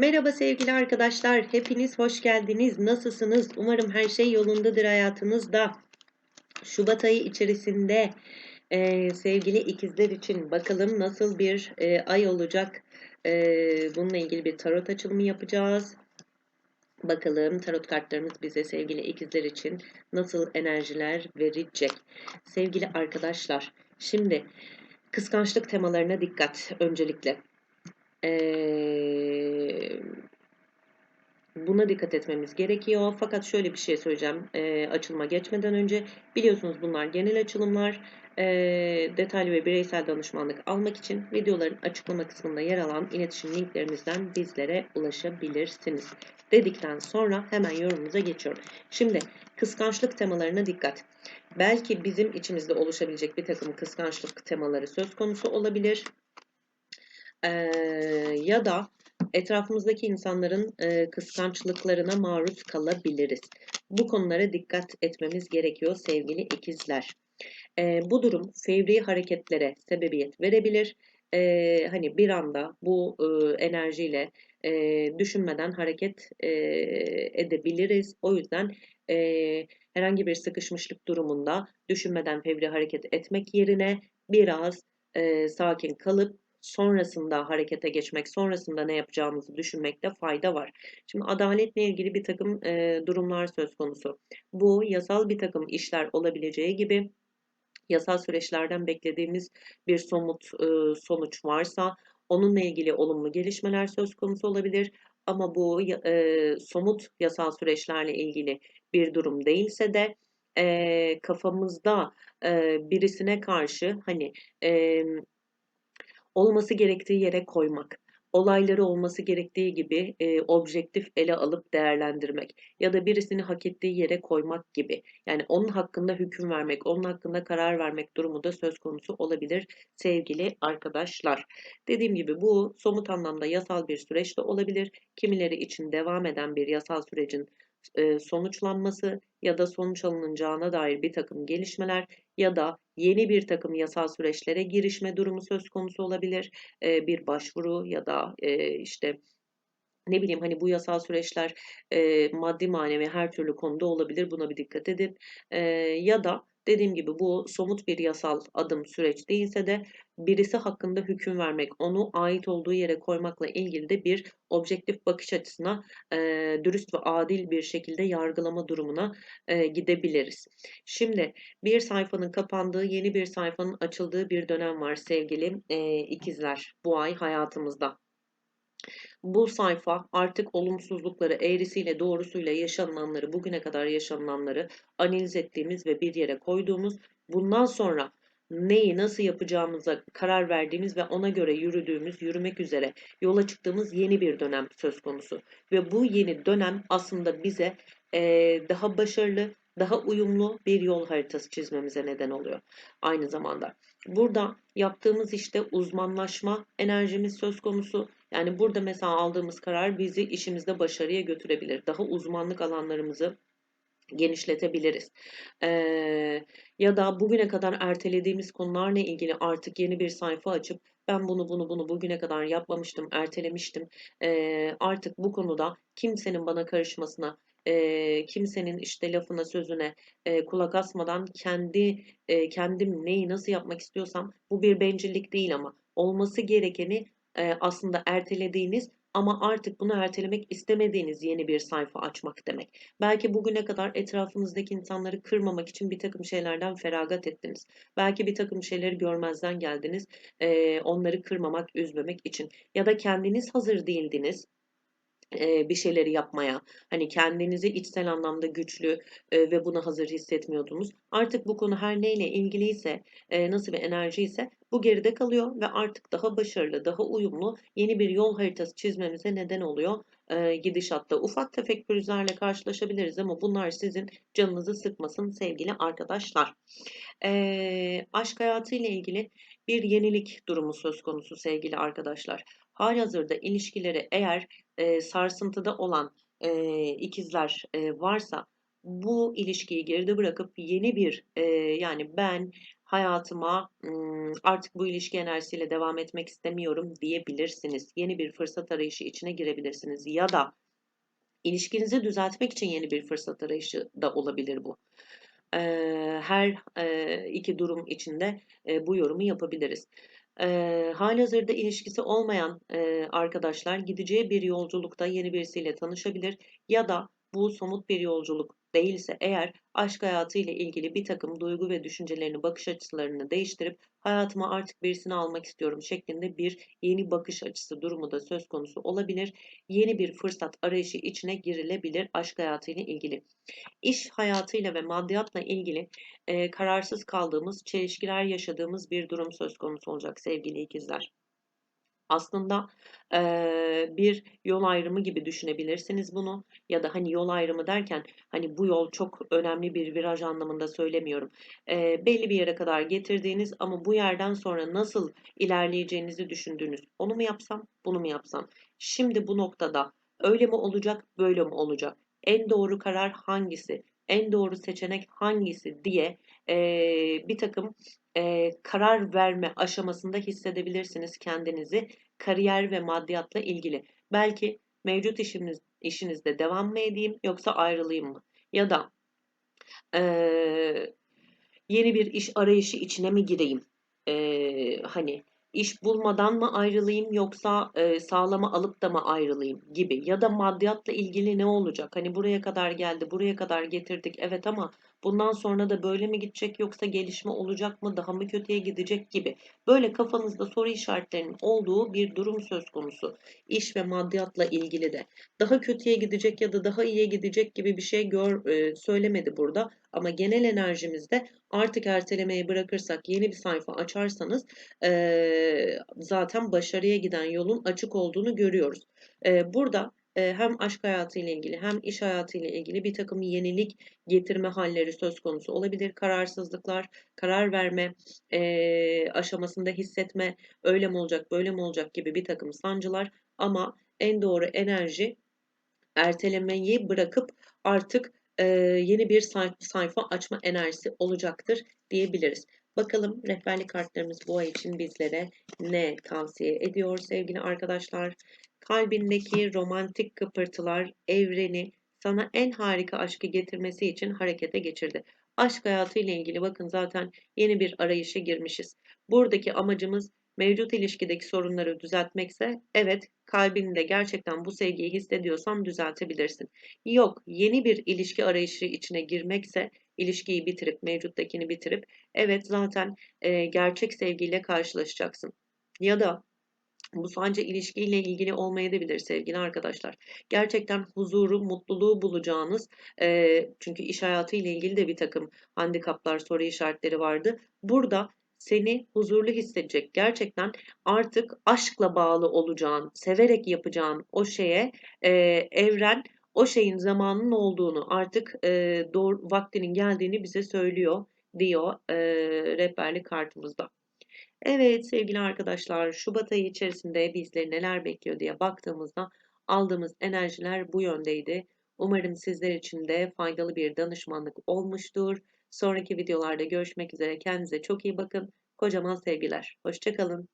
Merhaba sevgili arkadaşlar, hepiniz hoş geldiniz. Nasılsınız? Umarım her şey yolundadır hayatınızda. Şubat ayı içerisinde e, sevgili ikizler için bakalım nasıl bir e, ay olacak. E, bununla ilgili bir tarot açılımı yapacağız. Bakalım tarot kartlarımız bize sevgili ikizler için nasıl enerjiler verecek. Sevgili arkadaşlar, şimdi kıskançlık temalarına dikkat öncelikle. Buna dikkat etmemiz gerekiyor. Fakat şöyle bir şey söyleyeceğim e, açılıma geçmeden önce. Biliyorsunuz bunlar genel açılımlar. E, detaylı ve bireysel danışmanlık almak için videoların açıklama kısmında yer alan iletişim linklerimizden bizlere ulaşabilirsiniz. Dedikten sonra hemen yorumumuza geçiyorum. Şimdi kıskançlık temalarına dikkat. Belki bizim içimizde oluşabilecek bir takım kıskançlık temaları söz konusu olabilir. Ee, ya da etrafımızdaki insanların e, kıskançlıklarına maruz kalabiliriz. Bu konulara dikkat etmemiz gerekiyor sevgili ikizler. E, bu durum fevri hareketlere sebebiyet verebilir. E, hani bir anda bu e, enerjiyle e, düşünmeden hareket e, edebiliriz. O yüzden e, herhangi bir sıkışmışlık durumunda düşünmeden fevri hareket etmek yerine biraz e, sakin kalıp sonrasında harekete geçmek, sonrasında ne yapacağımızı düşünmekte fayda var. Şimdi adaletle ilgili bir takım e, durumlar söz konusu. Bu yasal bir takım işler olabileceği gibi yasal süreçlerden beklediğimiz bir somut e, sonuç varsa onunla ilgili olumlu gelişmeler söz konusu olabilir. Ama bu e, somut yasal süreçlerle ilgili bir durum değilse de e, kafamızda e, birisine karşı hani e, olması gerektiği yere koymak, olayları olması gerektiği gibi e, objektif ele alıp değerlendirmek ya da birisini hak ettiği yere koymak gibi. Yani onun hakkında hüküm vermek, onun hakkında karar vermek durumu da söz konusu olabilir sevgili arkadaşlar. Dediğim gibi bu somut anlamda yasal bir süreç de olabilir. Kimileri için devam eden bir yasal sürecin sonuçlanması ya da sonuç alınacağına dair bir takım gelişmeler ya da yeni bir takım yasal süreçlere girişme durumu söz konusu olabilir. Bir başvuru ya da işte ne bileyim hani bu yasal süreçler maddi manevi her türlü konuda olabilir. Buna bir dikkat edin. Ya da dediğim gibi bu somut bir yasal adım süreç değilse de birisi hakkında hüküm vermek, onu ait olduğu yere koymakla ilgili de bir objektif bakış açısına e, dürüst ve adil bir şekilde yargılama durumuna e, gidebiliriz. Şimdi bir sayfanın kapandığı, yeni bir sayfanın açıldığı bir dönem var sevgili e, ikizler bu ay hayatımızda. Bu sayfa artık olumsuzlukları eğrisiyle doğrusuyla yaşananları, bugüne kadar yaşananları analiz ettiğimiz ve bir yere koyduğumuz, bundan sonra neyi nasıl yapacağımıza karar verdiğimiz ve ona göre yürüdüğümüz, yürümek üzere yola çıktığımız yeni bir dönem söz konusu. Ve bu yeni dönem aslında bize e, daha başarılı, daha uyumlu bir yol haritası çizmemize neden oluyor aynı zamanda. Burada yaptığımız işte uzmanlaşma enerjimiz söz konusu. Yani burada mesela aldığımız karar bizi işimizde başarıya götürebilir. Daha uzmanlık alanlarımızı genişletebiliriz. Ee, ya da bugüne kadar ertelediğimiz konularla ilgili artık yeni bir sayfa açıp ben bunu bunu bunu bugüne kadar yapmamıştım, ertelemiştim. Ee, artık bu konuda kimsenin bana karışmasına, e, kimsenin işte lafına sözüne e, kulak asmadan kendi e, kendim neyi nasıl yapmak istiyorsam bu bir bencillik değil ama olması gerekeni e, aslında ertelediğiniz ama artık bunu ertelemek istemediğiniz yeni bir sayfa açmak demek. Belki bugüne kadar etrafınızdaki insanları kırmamak için bir takım şeylerden feragat ettiniz. Belki bir takım şeyleri görmezden geldiniz. E, onları kırmamak, üzmemek için. Ya da kendiniz hazır değildiniz bir şeyleri yapmaya, hani kendinizi içsel anlamda güçlü ve buna hazır hissetmiyordunuz. Artık bu konu her neyle ilgiliyse, nasıl bir enerji ise bu geride kalıyor ve artık daha başarılı, daha uyumlu yeni bir yol haritası çizmemize neden oluyor gidişatta. Ufak tefek pürüzlerle karşılaşabiliriz ama bunlar sizin canınızı sıkmasın sevgili arkadaşlar. E, aşk hayatı ile ilgili bir yenilik durumu söz konusu sevgili arkadaşlar. Halihazırda ilişkileri eğer e, sarsıntıda olan e, ikizler e, varsa bu ilişkiyi geride bırakıp yeni bir e, yani ben hayatıma ım, artık bu ilişki enerjisiyle devam etmek istemiyorum diyebilirsiniz. Yeni bir fırsat arayışı içine girebilirsiniz ya da ilişkinizi düzeltmek için yeni bir fırsat arayışı da olabilir bu. Ee, her e, iki durum içinde e, bu yorumu yapabiliriz. Ee, halihazırda ilişkisi olmayan e, arkadaşlar gideceği bir yolculukta yeni birisiyle tanışabilir ya da bu somut bir yolculuk değilse eğer aşk hayatı ile ilgili bir takım duygu ve düşüncelerini, bakış açılarını değiştirip hayatıma artık birisini almak istiyorum şeklinde bir yeni bakış açısı durumu da söz konusu olabilir. Yeni bir fırsat arayışı içine girilebilir aşk hayatı ile ilgili. İş hayatıyla ve maddiyatla ilgili e, kararsız kaldığımız, çelişkiler yaşadığımız bir durum söz konusu olacak sevgili ikizler. Aslında eee, bir yol ayrımı gibi düşünebilirsiniz bunu ya da hani yol ayrımı derken hani bu yol çok önemli bir viraj anlamında söylemiyorum. Eee, belli bir yere kadar getirdiğiniz ama bu yerden sonra nasıl ilerleyeceğinizi düşündüğünüz onu mu yapsam, bunu mu yapsam? Şimdi bu noktada öyle mi olacak, böyle mi olacak? En doğru karar hangisi? En doğru seçenek hangisi diye eee, bir takım eee, karar verme aşamasında hissedebilirsiniz kendinizi kariyer ve maddiyatla ilgili. Belki mevcut işiniz, işinizde devam mı edeyim yoksa ayrılayım mı? Ya da eee, yeni bir iş arayışı içine mi gireyim? Eee, hani iş bulmadan mı ayrılayım yoksa e, sağlama alıp da mı ayrılayım gibi ya da maddiyatla ilgili ne olacak? Hani buraya kadar geldi, buraya kadar getirdik evet ama bundan sonra da böyle mi gidecek yoksa gelişme olacak mı, daha mı kötüye gidecek gibi. Böyle kafanızda soru işaretlerinin olduğu bir durum söz konusu. İş ve maddiyatla ilgili de. Daha kötüye gidecek ya da daha iyiye gidecek gibi bir şey gör, e, söylemedi burada. Ama genel enerjimizde artık ertelemeyi bırakırsak yeni bir sayfa açarsanız e, zaten başarıya giden yolun açık olduğunu görüyoruz. E, burada hem aşk hayatı ile ilgili hem iş hayatı ile ilgili bir takım yenilik getirme halleri söz konusu olabilir. Kararsızlıklar, karar verme e, aşamasında hissetme, öyle mi olacak, böyle mi olacak gibi bir takım sancılar ama en doğru enerji ertelemeyi bırakıp artık e, yeni bir sayfa açma enerjisi olacaktır diyebiliriz. Bakalım rehberlik kartlarımız bu ay için bizlere ne tavsiye ediyor sevgili arkadaşlar? Kalbindeki romantik kıpırtılar evreni sana en harika aşkı getirmesi için harekete geçirdi. Aşk hayatı ile ilgili bakın zaten yeni bir arayışa girmişiz. Buradaki amacımız mevcut ilişkideki sorunları düzeltmekse evet kalbinde gerçekten bu sevgiyi hissediyorsan düzeltebilirsin. Yok yeni bir ilişki arayışı içine girmekse ilişkiyi bitirip mevcuttakini bitirip evet zaten e, gerçek sevgiyle karşılaşacaksın. Ya da bu sadece ilişkiyle ilgili olmayabilir sevgili arkadaşlar. Gerçekten huzuru, mutluluğu bulacağınız, e, çünkü iş hayatı ile ilgili de bir takım handikaplar, soru işaretleri vardı. Burada seni huzurlu hissedecek. Gerçekten artık aşkla bağlı olacağın, severek yapacağın o şeye e, evren o şeyin zamanının olduğunu artık e, doğru vaktinin geldiğini bize söylüyor diyor e, rehberlik kartımızda. Evet sevgili arkadaşlar Şubat ayı içerisinde bizleri neler bekliyor diye baktığımızda aldığımız enerjiler bu yöndeydi. Umarım sizler için de faydalı bir danışmanlık olmuştur. Sonraki videolarda görüşmek üzere. Kendinize çok iyi bakın. Kocaman sevgiler. Hoşçakalın.